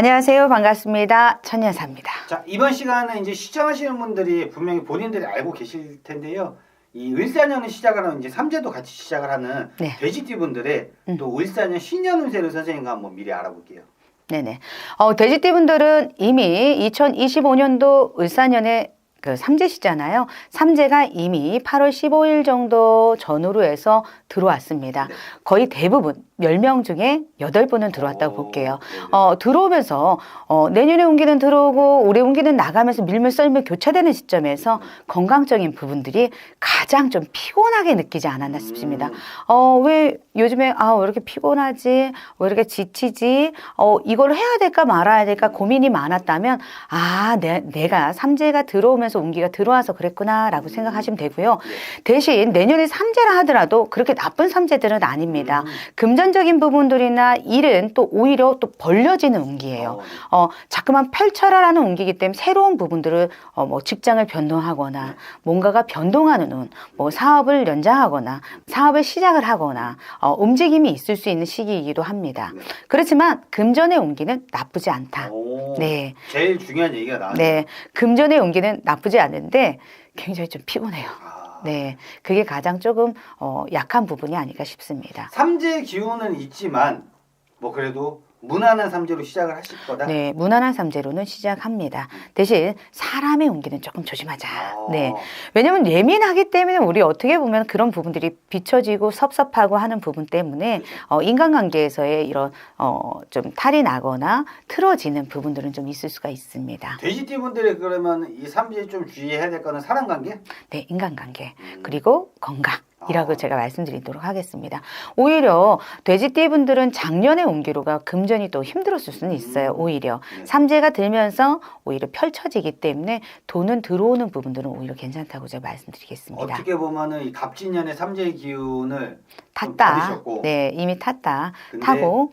안녕하세요. 반갑습니다. 천연사입니다. 자 이번 시간은 이제 시청하시는 분들이 분명히 본인들이 알고 계실 텐데요. 이 을사년을 시작하는 이제 삼재도 같이 시작을 하는 네. 돼지띠 분들의 음. 또 을사년 신년 운세를 선생님과 한번 미리 알아볼게요. 네네. 어, 돼지띠 분들은 이미 2025년도 을사년에 그 삼재시잖아요. 삼재가 이미 8월 15일 정도 전후로 해서 들어왔습니다. 네. 거의 대부분 10명 중에 8분은 들어왔다고 오, 볼게요. 네네. 어, 들어오면서 어, 내년에 운기는 들어오고 올해 운기는 나가면서 밀면 썰면 교차되는 시점에서 건강적인 부분들이 가장 좀 피곤하게 느끼지 않았나 싶습니다. 음, 어, 왜 요즘에 아, 왜 이렇게 피곤하지? 왜 이렇게 지치지? 어, 이걸 해야 될까 말아야 될까 고민이 많았다면 아, 내, 내가 삼재가 들어오면서 운기가 들어와서 그랬구나라고 생각하시면 되고요. 네. 대신 내년에 삼재라 하더라도 그렇게 나쁜 삼재들은 아닙니다. 음, 금전적인 부분들이나 일은 또 오히려 또 벌려지는 운기예요. 어, 어, 자꾸만 펼쳐라라는 운기이기 때문에 새로운 부분들을 어, 뭐 직장을 변동하거나 네. 뭔가가 변동하는 운, 뭐 사업을 연장하거나 사업을 시작을 하거나 어, 움직임이 있을 수 있는 시기이기도 합니다. 네. 그렇지만 금전의 운기는 나쁘지 않다. 오, 네, 제일 중요한 얘기가 나왔네요. 네, 금전의 운기는 나쁘지 않은데 굉장히 좀 피곤해요. 아, 네, 그게 가장 조금 어, 약한 부분이 아닐까 싶습니다. 삼재 기운은 있지만 뭐 그래도 무난한 삼재로 시작을 하실 거다. 네, 무난한 삼재로는 시작합니다. 대신 사람의 운기는 조금 조심하자. 아, 네. 왜냐면 예민하기 때문에 우리 어떻게 보면 그런 부분들이 비춰지고 섭섭하고 하는 부분 때문에. 어, 인간관계에서의 이런 어, 좀 탈이 나거나 틀어지는 부분들은 좀 있을 수가 있습니다. 돼지띠 분들이 그러면 이 삼재 좀 주의해야 될 거는 사람 관계? 네, 인간관계 음. 그리고 건강. 이라고 아. 제가 말씀드리도록 하겠습니다. 오히려 돼지띠 분들은 작년의 운기로가 금전이 또 힘들었을 수는 있어요. 음. 오히려 네. 삼재가 들면서 오히려 펼쳐지기 때문에 돈은 들어오는 부분들은 오히려 괜찮다고 제가 말씀드리겠습니다. 어떻게 보면은 이 갑진년의 삼재의 기운을 좀 탔다. 네, 이미 탔다. 타고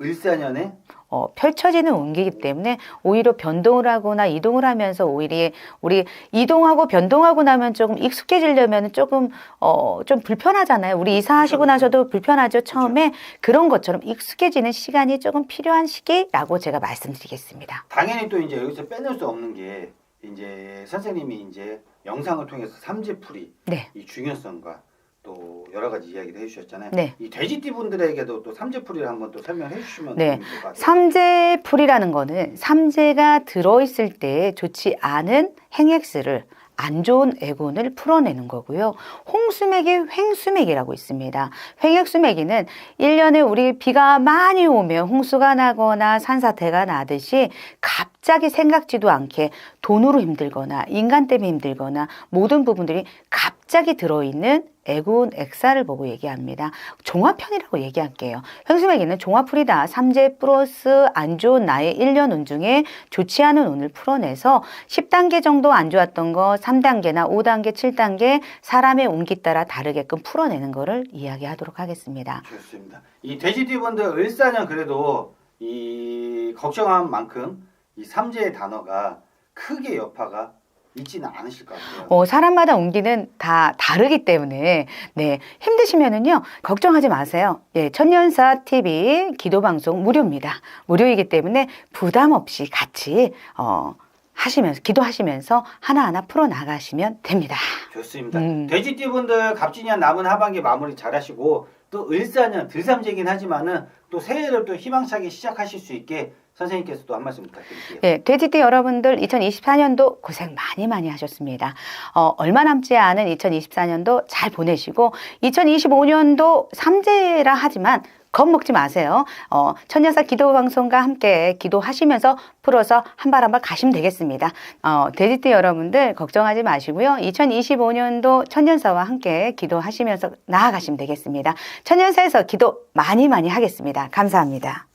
을사년에 어, 펼쳐지는 운기이기 때문에 오히려 변동을 하거나 이동을 하면서 오히려 우리 이동하고 변동하고 나면 조금 익숙해지려면 조금 어, 좀 불편하잖아요. 우리 이사하시고 그렇죠. 나서도 불편하죠. 처음에 그런 것처럼 익숙해지는 시간이 조금 필요한 시기라고 제가 말씀드리겠습니다. 당연히 또 이제 여기서 빼놓을 수 없는 게 이제 선생님이 이제 영상을 통해서 삼재풀이 네. 이 중요성과 또 여러 가지 이야기를 해주셨잖아요. 네. 이 돼지띠 분들에게도 또 삼재풀이를 한번 또 설명해 주시면 네. 좋을 것 같아요. 삼재풀이라는 거는 삼재가 들어있을 때 좋지 않은 행액스를 안 좋은 애군을 풀어내는 거고요. 홍수맥이 횡수맥이라고 있습니다. 횡액수맥이는 일년에 우리 비가 많이 오면 홍수가 나거나 산사태가 나듯이 갑 자기 생각지도 않게 돈으로 힘들거나 인간 때문에 힘들거나 모든 부분들이 갑자기 들어있는 애군 액사를 보고 얘기합니다. 종합편이라고 얘기할게요. 현수맥에는 종합풀이다. 삼재 플러스 안 좋은 나의 1년 운 중에 좋지 않은 운을 풀어내서 10단계 정도 안 좋았던 거 3단계나 5단계, 7단계 사람의 운기 따라 다르게끔 풀어내는 거를 이야기하도록 하겠습니다. 좋습니다. 이 돼지띠 분들 을사년 그래도 이 걱정한 만큼 이 삼재의 단어가 크게 여파가 있지는 않으실 것 같아요. 어, 사람마다 운기는 다 다르기 때문에 네 힘드시면은요 걱정하지 마세요. 예, 천년사 TV 기도 방송 무료입니다. 무료이기 때문에 부담 없이 같이 어, 하시면서 기도하시면서 하나하나 풀어 나가시면 됩니다. 좋습니다. 음. 돼지띠 분들 갑진년 남은 하반기 마무리 잘하시고 또 을사년 들삼재긴 하지만은 또 새해를 또 희망차게 시작하실 수 있게 선생님께서 또한 말씀 부탁드릴게요. 예, 돼지띠 여러분들 2024년도 고생 많이 많이 하셨습니다. 어, 얼마 남지 않은 2024년도 잘 보내시고 2025년도 삼재라 하지만 겁먹지 마세요. 어, 천년사 기도 방송과 함께 기도하시면서 풀어서 한 발 한 발 가시면 되겠습니다. 어, 돼지띠 여러분들 걱정하지 마시고요. 2025년도 천년사와 함께 기도하시면서 나아가시면 되겠습니다. 천년사에서 기도 많이 많이 하겠습니다. 감사합니다.